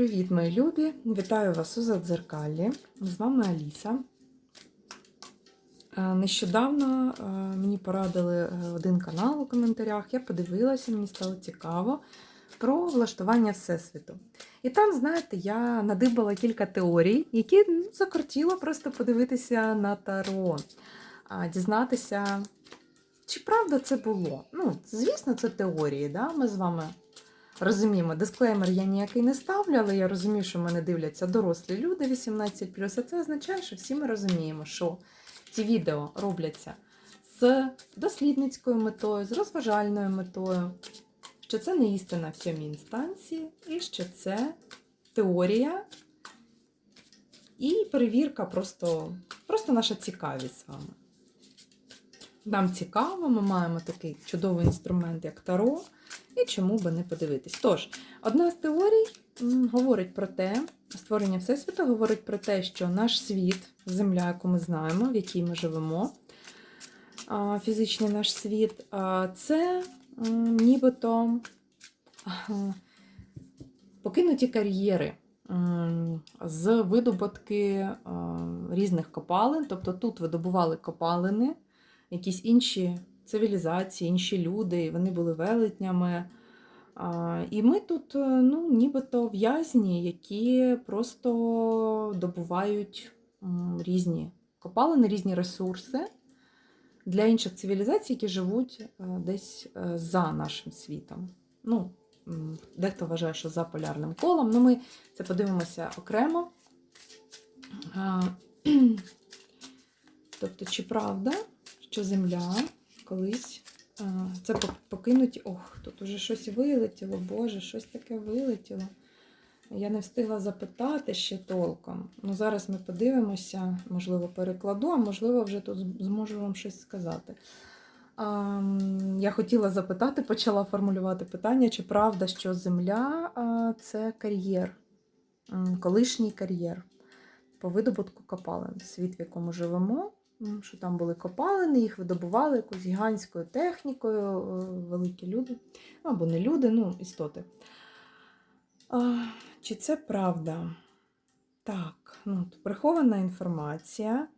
Привіт, мої любі! Вітаю вас у Задзеркалі. З вами Аліса. Е, Нещодавно е, мені порадили е, один канал у коментарях. Я подивилася, мені стало цікаво про влаштування Всесвіту. І там, знаєте, я надибала кілька теорій, які ну, закортіло просто подивитися на Таро, дізнатися, чи правда це було. Ну, звісно, це теорії. Да? Ми з вами розуміємо, дисклеймер я ніякий не ставлю, але я розумію, що мене дивляться дорослі люди 18 А це означає, що всі ми розуміємо, що ці відео робляться з дослідницькою метою, з розважальною метою, що це не істина в сьомій інстанції, і що це теорія і перевірка просто, просто наша цікавість з вами. Нам цікаво, ми маємо такий чудовий інструмент, як Таро, і чому би не подивитись. Тож, одна з теорій говорить про те, створення Всесвіту говорить про те, що наш світ, земля, яку ми знаємо, в якій ми живемо, фізичний наш світ, це нібито покинуті кар'єри з видобутки різних копалин. Тобто тут видобували копалини, якісь інші цивілізації, інші люди, вони були велетнями. І ми тут, е, ну, нібито в'язні, які просто добувають різні копалини, різні ресурси для інших цивілізацій, які живуть е, десь е, за нашим світом. Ну, дехто вважає, що за полярним колом. Ну, ми це подивимося окремо. Тобто, чи правда, що Земля колись це пок- покинуті. Ох, тут уже щось вилетіло, Боже, щось таке вилетіло. Я не встигла запитати ще толком. Ну, зараз ми подивимося, можливо, перекладу, а можливо, вже тут зможу вам щось сказати. Я хотіла запитати, почала формулювати питання, чи правда, що Земля це кар'єр, колишній кар'єр по видобутку копалин. Світ, в якому живемо, що там були копалини, їх видобували якоюсь гігантською технікою, е, великі люди, або не люди, ну, істоти. А, чи це правда? Так, ну, прихована інформація.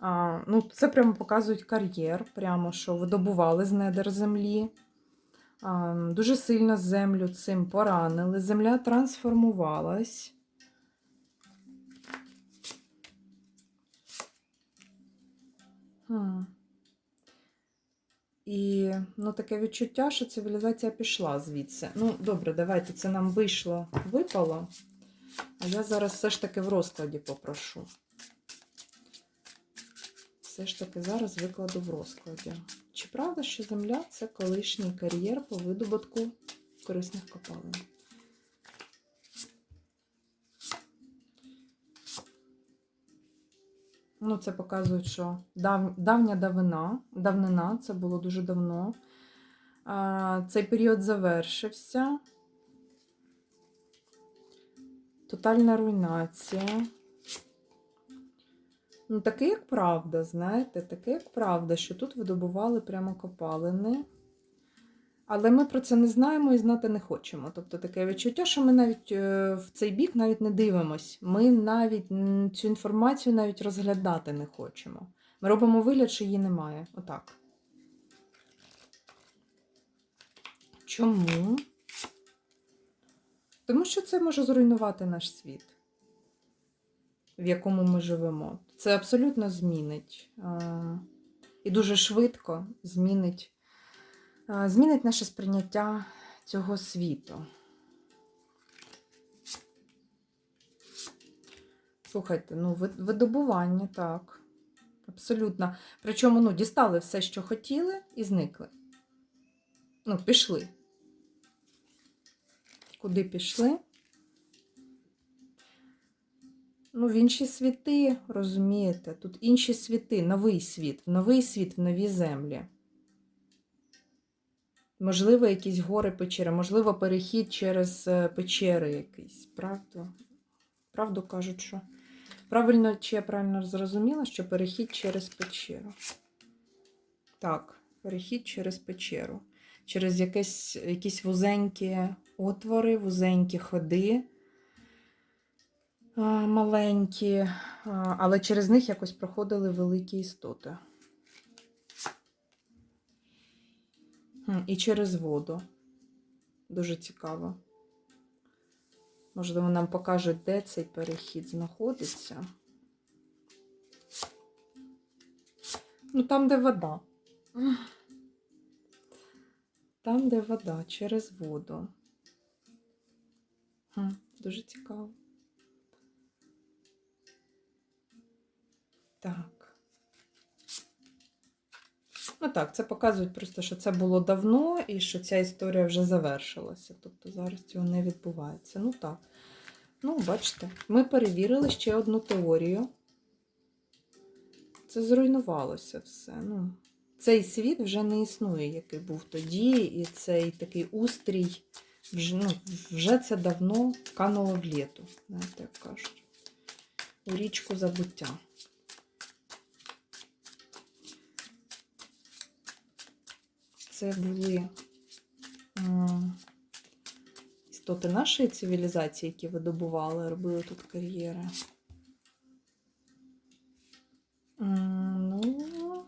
А, ну, це прямо показують кар'єр, прямо що видобували з недер землі. А, дуже сильно землю цим поранили. Земля трансформувалась. І ну, таке відчуття, що цивілізація пішла звідси. Ну, добре, давайте це нам вийшло, випало. А я зараз все ж таки в розкладі попрошу. Все ж таки зараз викладу в розкладі. Чи правда, що Земля це колишній кар'єр по видобутку корисних копалин? Ну, це показують, що дав, давня давина, давнина, це було дуже давно. А, цей період завершився. Тотальна руйнація. Ну, таке, як правда, знаєте, таке, як правда, що тут видобували прямо копалини. Але ми про це не знаємо і знати не хочемо. Тобто таке відчуття, що ми навіть е, в цей бік навіть не дивимось. Ми навіть цю інформацію навіть розглядати не хочемо. Ми робимо вигляд, що її немає. Отак. Чому? Тому що це може зруйнувати наш світ, в якому ми живемо. Це абсолютно змінить. е, І дуже швидко змінить змінить наше сприйняття цього світу. Слухайте, ну, видобування, так. Абсолютно. Причому ну, дістали все, що хотіли, і зникли. Ну, пішли. Куди пішли? Ну, в інші світи, розумієте, тут інші світи, новий світ, в новий світ, в нові землі. Можливо, якісь гори печери, можливо, перехід через е, печери якийсь. Правду? Правду кажуть, що. Правильно, чи я правильно зрозуміла, що перехід через печеру. Так, перехід через печеру. Через якесь, якісь вузенькі отвори, вузенькі ходи. маленькі, але через них якось проходили великі істоти. І через воду. Дуже цікаво. Можливо, нам покажуть, де цей перехід знаходиться. Ну, там, де вода. Там, де вода, через воду. Дуже цікаво. Так. Ну так, це показують просто, що це було давно і що ця історія вже завершилася. Тобто зараз цього не відбувається. Ну так. Ну, бачите, ми перевірили ще одну теорію. Це зруйнувалося все. Ну, цей світ вже не існує, який був тоді, і цей такий устрій вже, ну, вже це давно кануло в літу, знаєте, як кажуть. У річку забуття. Це були істоти нашої цивілізації, які видобували, робили тут кар'єри. Ну,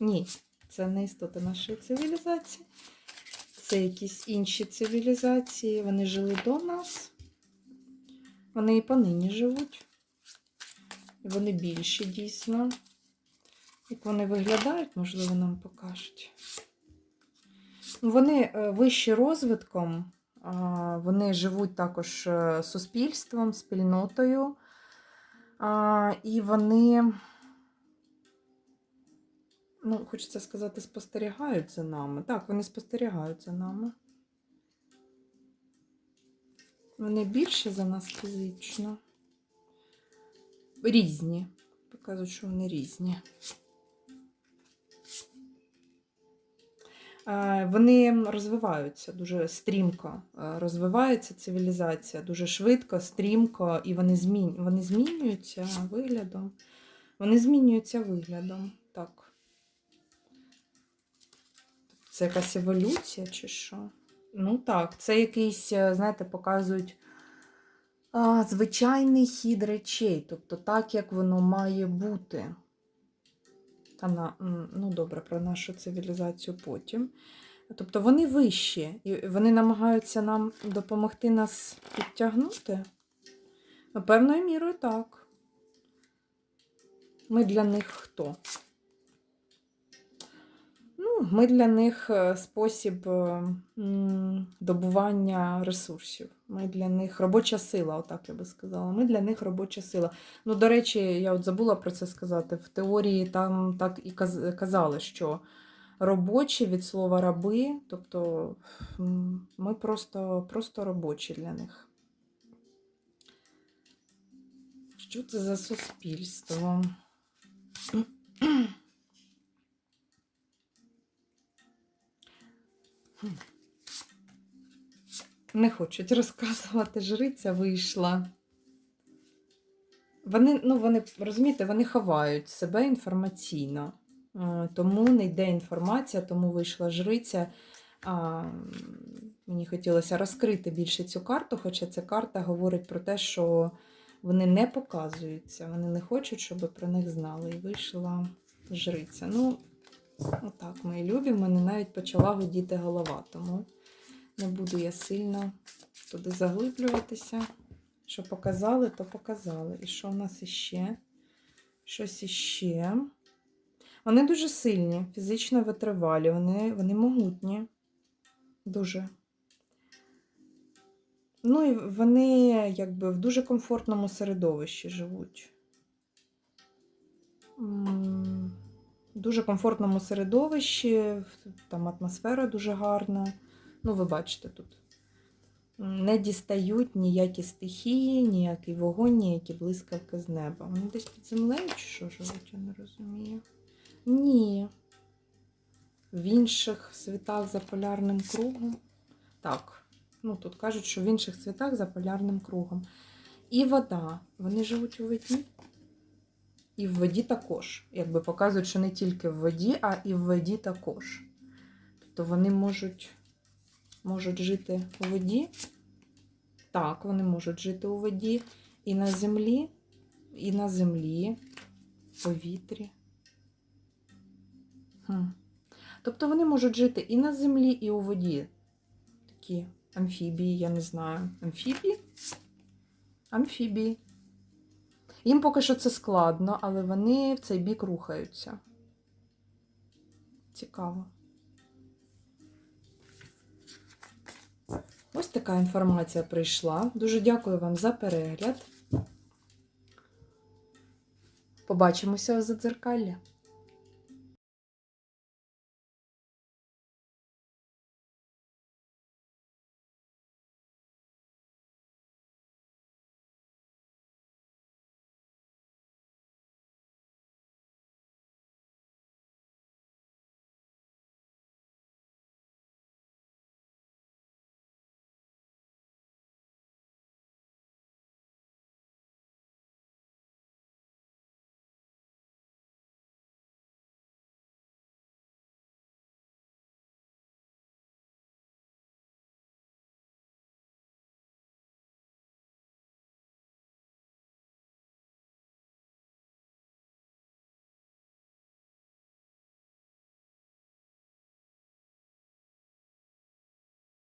ні, це не істоти нашої цивілізації. Це якісь інші цивілізації. Вони жили до нас. Вони і понині живуть. Вони більші дійсно. Як вони виглядають, можливо, нам покажуть. Ну, Вони е, вищі розвитком, вони живуть також е, суспільством, спільнотою. І вони, ну, хочеться сказати, спостерігають за нами. Так, вони спостерігають за нами. Вони більше за нас фізично. Різні. Показують, що вони різні. Вони розвиваються дуже стрімко. Е, Розвивається цивілізація дуже швидко, стрімко, і вони, змін... вони змінюються виглядом. Вони змінюються виглядом. Так. Це якась еволюція чи що? Ну так, це якийсь, е, знаєте, показують звичайний хід речей, тобто так, як воно має бути. Та на, ну добре, про нашу цивілізацію потім. Тобто вони вищі, і вони намагаються нам допомогти нас підтягнути. Ну, Певною мірою так. Ми для них хто? Ну, ми для них е, спосіб добування ресурсів. Ми для них робоча сила, отак я би сказала. Ми для них робоча сила. Ну, до речі, я от забула про це сказати. В теорії там так і казали, що робочі від слова раби, тобто ми просто, просто робочі для них. Що це за суспільство? Не хочуть розказувати, жриця вийшла. Вони, ну, вони, розумієте, вони ховають себе інформаційно. Е, Тому не йде інформація, тому вийшла жриця. А, мені хотілося розкрити більше цю карту, хоча ця карта говорить про те, що вони не показуються, вони не хочуть, щоб про них знали. І вийшла жриця. Ну, отак, мої любі, в мене навіть почала гудіти голова, тому не буду я сильно туди заглиблюватися. Що показали, то показали. І що в нас іще? Щось іще. Вони дуже сильні, фізично витривалі, вони, вони могутні. Дуже. Ну і вони якби в дуже комфортному середовищі живуть. Дуже комфортному середовищі, там атмосфера дуже гарна. Ну, ви бачите тут. Не дістають ніякі стихії, ніякий вогонь, ніякі блискавки з неба. Вони десь під землею чи що живуть, я не розумію. Ні. В інших світах за полярним кругом. Так, ну тут кажуть, що в інших світах за полярним кругом. І вода. Вони живуть у воді. І в воді також. Якби показують, що не тільки в воді, а і в воді також. Тобто вони можуть, можуть жити у воді. Так, вони можуть жити у воді. і на землі, і на землі, в повітрі. Хм. Тобто вони можуть жити і на землі, і у воді. Такі амфібії, я не знаю. Амфібії? Амфібії. Їм поки що це складно, але вони в цей бік рухаються. Цікаво. Ось така інформація прийшла. Дуже дякую вам за перегляд. Побачимося у задзеркаллі.